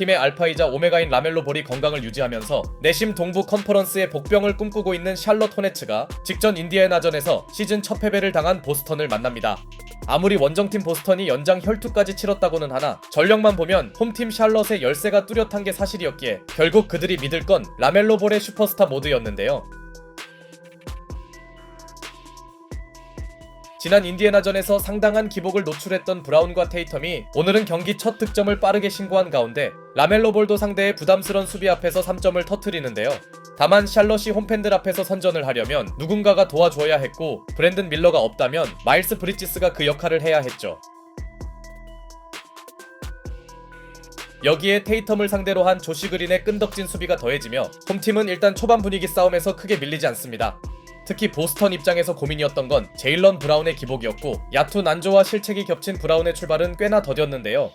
팀의 알파이자 오메가인 라멜로 볼이 건강을 유지하면서 내심 동부 컨퍼런스의 복병을 꿈꾸고 있는 샬럿 호네츠가 직전 인디애나전에서 시즌 첫 패배를 당한 보스턴을 만납니다. 아무리 원정팀 보스턴이 연장 혈투까지 치렀다고는 하나 전력만 보면 홈팀 샬럿의 열세가 뚜렷한 게 사실이었기에 결국 그들이 믿을 건 라멜로 볼의 슈퍼스타 모드였는데요. 지난 인디애나전에서 상당한 기복을 노출했던 브라운과 테이텀이 오늘은 경기 첫 득점을 빠르게 신고한 가운데 라멜로 볼도 상대의 부담스런 수비 앞에서 3점을 터트리는데요. 다만 샬럿이 홈팬들 앞에서 선전을 하려면 누군가가 도와줘야 했고 브랜든 밀러가 없다면 마일스 브리지스가 그 역할을 해야 했죠. 여기에 테이텀을 상대로 한 조시 그린의 끈덕진 수비가 더해지며 홈팀은 일단 초반 분위기 싸움에서 크게 밀리지 않습니다. 특히 보스턴 입장에서 고민이었던 건 제일런 브라운의 기복이었고 야투 난조와 실책이 겹친 브라운의 출발은 꽤나 더뎠는데요.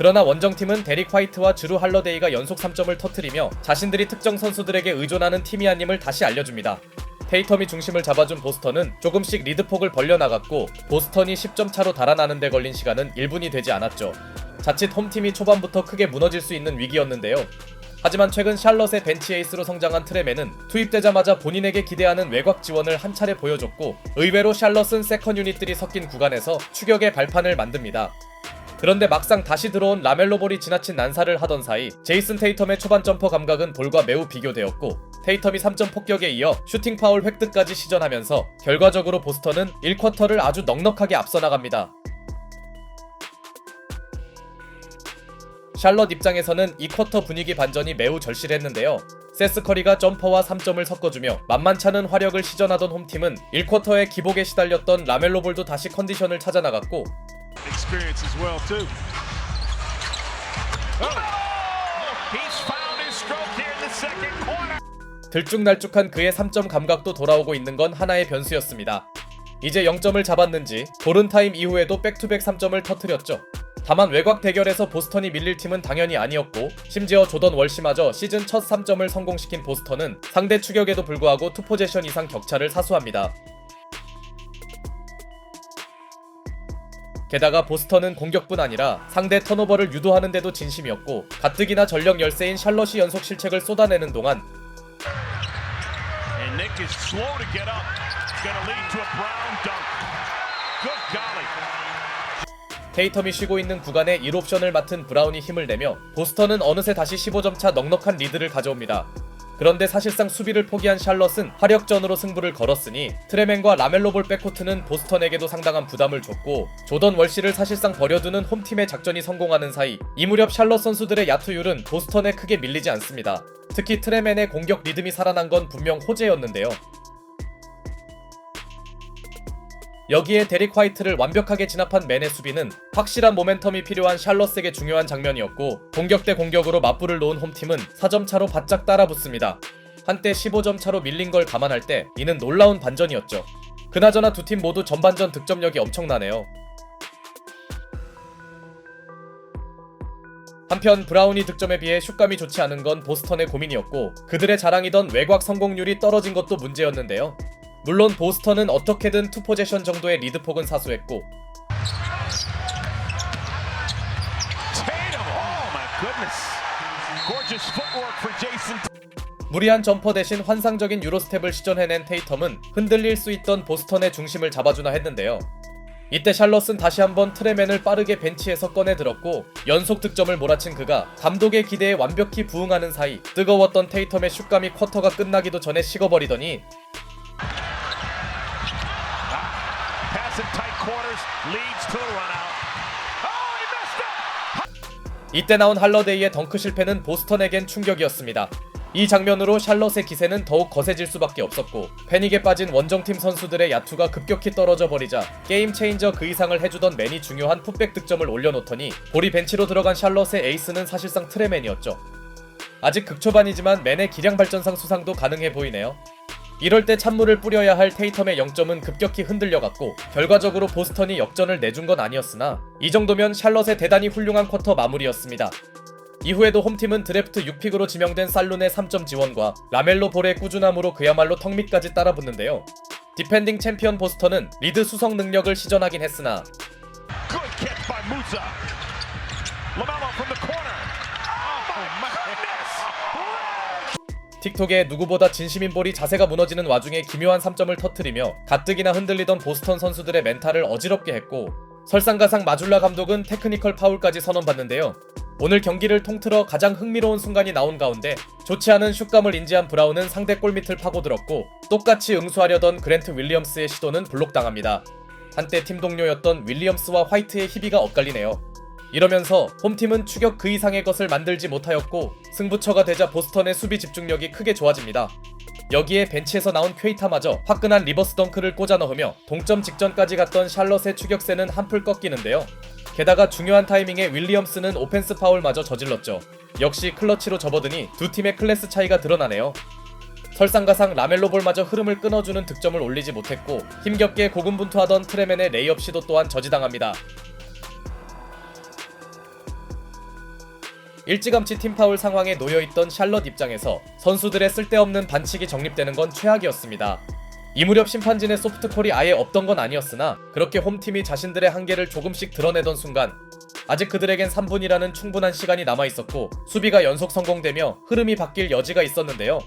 그러나 원정팀은 데릭 화이트와 주루 할러데이가 연속 3점을 터트리며 자신들이 특정 선수들에게 의존하는 팀이 아님을 다시 알려줍니다. 테이텀이 중심을 잡아준 보스턴은 조금씩 리드폭을 벌려나갔고 보스턴이 10점 차로 달아나는 데 걸린 시간은 1분이 되지 않았죠. 자칫 홈팀이 초반부터 크게 무너질 수 있는 위기였는데요. 하지만 최근 샬럿의 벤치 에이스로 성장한 트레맨은 투입되자마자 본인에게 기대하는 외곽 지원을 한 차례 보여줬고 의외로 샬럿은 세컨 유닛들이 섞인 구간에서 추격의 발판을 만듭니다. 그런데 막상 다시 들어온 라멜로 볼이 지나친 난사를 하던 사이 제이슨 테이텀의 초반 점퍼 감각은 볼과 매우 비교되었고 테이텀이 3점 폭격에 이어 슈팅 파울 획득까지 시전하면서 결과적으로 보스턴은 1쿼터를 아주 넉넉하게 앞서 나갑니다. 샬럿 입장에서는 이 쿼터 분위기 반전이 매우 절실했는데요. 세스 커리가 점퍼와 3점을 섞어주며 만만찮은 화력을 시전하던 홈팀은 1쿼터에 기복에 시달렸던 라멜로 볼도 다시 컨디션을 찾아 나갔고 experience as well too. He's found his stroke here in the second quarter. 들쭉날쭉한 그의 3점 감각도 돌아오고 있는 건 하나의 변수였습니다. 이제 0점을 잡았는지 고른타임 이후에도 백투백 3점을 터트렸죠. 다만 외곽 대결에서 보스턴이 밀릴 팀은 당연히 아니었고 심지어 조던 월시마저 시즌 첫 3점을 성공시킨 보스턴은 상대 추격에도 불구하고 투포제션 이상 격차를 사수합니다. 게다가 보스턴은 공격뿐 아니라 상대 턴오버를 유도하는 데도 진심이었고 가뜩이나 전력 열세인 샬럿이 연속 실책을 쏟아내는 동안. 테이텀이 쉬고 있는 구간에 1옵션을 맡은 브라운이 힘을 내며 보스턴은 어느새 다시 15점 차 넉넉한 리드를 가져옵니다. 그런데 사실상 수비를 포기한 샬럿은 화력전으로 승부를 걸었으니 트레맨과 라멜로볼 백코트는 보스턴에게도 상당한 부담을 줬고 조던 월시를 사실상 버려두는 홈팀의 작전이 성공하는 사이 이 무렵 샬럿 선수들의 야투율은 보스턴에 크게 밀리지 않습니다. 특히 트레맨의 공격 리듬이 살아난 건 분명 호재였는데요. 여기에 데릭 화이트를 완벽하게 진압한 맨의 수비는 확실한 모멘텀이 필요한 샬럿에게 중요한 장면이었고 공격 대 공격으로 맞불을 놓은 홈팀은 4점 차로 바짝 따라붙습니다. 한때 15점 차로 밀린 걸 감안할 때 이는 놀라운 반전이었죠. 그나저나 두 팀 모두 전반전 득점력이 엄청나네요. 한편 브라운이 득점에 비해 슛감이 좋지 않은 건 보스턴의 고민이었고 그들의 자랑이던 외곽 성공률이 떨어진 것도 문제였는데요. 물론 보스턴은 어떻게든 투포제션 정도의 리드폭은 사수했고. Oh. 무리한 점퍼 대신 환상적인 유로스텝을 시전해낸 테이텀은 흔들릴 수 있던 보스턴의 중심을 잡아주나 했는데요. 이때 샬럿은 다시 한번 트레맨을 빠르게 벤치에서 꺼내 들었고 연속 득점을 몰아친 그가 감독의 기대에 완벽히 부응하는 사이 뜨거웠던 테이텀의 슛감이 쿼터가 끝나기도 전에 식어버리더니 이때 나온 할러데이의 덩크 실패는 보스턴에겐 충격이었습니다. 이 장면으로 샬럿의 기세는 더욱 거세질 수밖에 없었고 패닉에 빠진 원정팀 선수들의 야투가 급격히 떨어져 버리자 게임 체인저 그 이상을 해주던 맨이 중요한 풋백 득점을 올려놓더니 볼이 벤치로 들어간 샬럿의 에이스는 사실상 트레맨이었죠. 아직 극초반이지만 맨의 기량 발전상 수상도 가능해 보이네요. 이럴 때 찬물을 뿌려야 할 테이텀의 0점은 급격히 흔들려갔고 결과적으로 보스턴이 역전을 내준 건 아니었으나 이 정도면 샬럿의 대단히 훌륭한 쿼터 마무리였습니다. 이후에도 홈팀은 드래프트 6픽으로 지명된 살룬의 3점 지원과 라멜로 볼의 꾸준함으로 그야말로 턱밑까지 따라붙는데요. 디펜딩 챔피언 보스턴은 리드 수성 능력을 시전하긴 했으나 Good catch by Musa. 틱톡에 누구보다 진심인 볼이 자세가 무너지는 와중에 기묘한 3점을 터트리며 가뜩이나 흔들리던 보스턴 선수들의 멘탈을 어지럽게 했고 설상가상 마줄라 감독은 테크니컬 파울까지 선언받는데요. 오늘 경기를 통틀어 가장 흥미로운 순간이 나온 가운데 좋지 않은 슛감을 인지한 브라운은 상대 골밑을 파고들었고 똑같이 응수하려던 그랜트 윌리엄스의 시도는 블록당합니다. 한때 팀 동료였던 윌리엄스와 화이트의 희비가 엇갈리네요. 이러면서 홈팀은 추격 그 이상의 것을 만들지 못하였고 승부처가 되자 보스턴의 수비 집중력이 크게 좋아집니다. 여기에 벤치에서 나온 퀘이타마저 화끈한 리버스 덩크를 꽂아 넣으며 동점 직전까지 갔던 샬럿의 추격세는 한풀 꺾이는데요. 게다가 중요한 타이밍에 윌리엄스는 오펜스 파울마저 저질렀죠. 역시 클러치로 접어드니 두 팀의 클래스 차이가 드러나네요. 설상가상 라멜로 볼마저 흐름을 끊어주는 득점을 올리지 못했고 힘겹게 고군분투하던 트레맨의 레이업 시도 또한 저지당합니다. 일찌감치 팀 파울 상황에 놓여있던 샬럿 입장에서 선수들의 쓸데없는 반칙이 정립되는 건 최악이었습니다. 이 무렵 심판진의 소프트콜이 아예 없던 건 아니었으나 그렇게 홈팀이 자신들의 한계를 조금씩 드러내던 순간 아직 그들에겐 3분이라는 충분한 시간이 남아 있었고 수비가 연속 성공되며 흐름이 바뀔 여지가 있었는데요.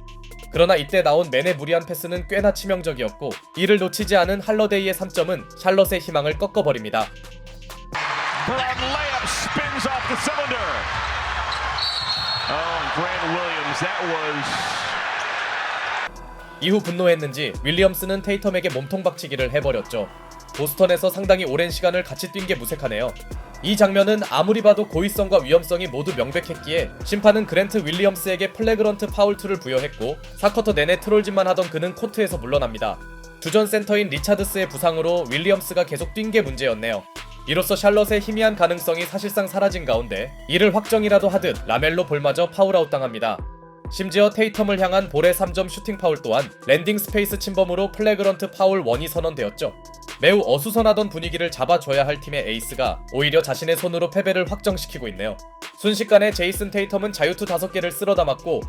그러나 이때 나온 맨의 무리한 패스는 꽤나 치명적이었고 이를 놓치지 않은 할러데이의 3점은 샬럿의 희망을 꺾어버립니다. 이후 분노했는지 윌리엄스는 테이텀에게 몸통 박치기를 해버렸죠. 보스턴에서 상당히 오랜 시간을 같이 뛴 게 무색하네요. 이 장면은 아무리 봐도 고의성과 위험성이 모두 명백했기에 심판은 그랜트 윌리엄스에게 플래그런트 파울2를 부여했고 4쿼터 내내 트롤짓만 하던 그는 코트에서 물러납니다. 주전 센터인 리차드스의 부상으로 윌리엄스가 계속 뛴 게 문제였네요. 이로써 샬럿의 희미한 가능성이 사실상 사라진 가운데 이를 확정이라도 하듯 라멜로 볼마저 파울아웃 당합니다. 심지어 테이텀을 향한 볼의 3점 슈팅 파울 또한 랜딩 스페이스 침범으로 플래그런트 파울 1이 선언되었죠. 매우 어수선하던 분위기를 잡아줘야 할 팀의 에이스가 오히려 자신의 손으로 패배를 확정시키고 있네요. 순식간에 제이슨 테이텀은 자유투 5개를 쓸어 담았고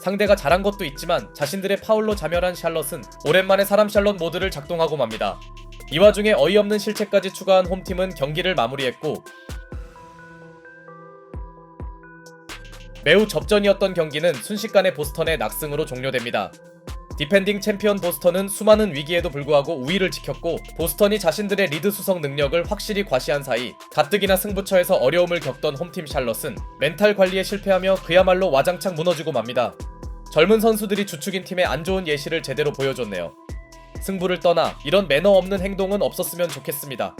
상대가 잘한 것도 있지만 자신들의 파울로 자멸한 샬럿은 오랜만에 사람 샬럿 모드를 작동하고 맙니다. 이 와중에 어이없는 실책까지 추가한 홈팀은 경기를 마무리했고 매우 접전이었던 경기는 순식간에 보스턴의 낙승으로 종료됩니다. 디펜딩 챔피언 보스턴은 수많은 위기에도 불구하고 우위를 지켰고 보스턴이 자신들의 리드 수성 능력을 확실히 과시한 사이 가뜩이나 승부처에서 어려움을 겪던 홈팀 샬럿은 멘탈 관리에 실패하며 그야말로 와장창 무너지고 맙니다. 젊은 선수들이 주축인 팀의 안 좋은 예시를 제대로 보여줬네요. 승부를 떠나 이런 매너 없는 행동은 없었으면 좋겠습니다.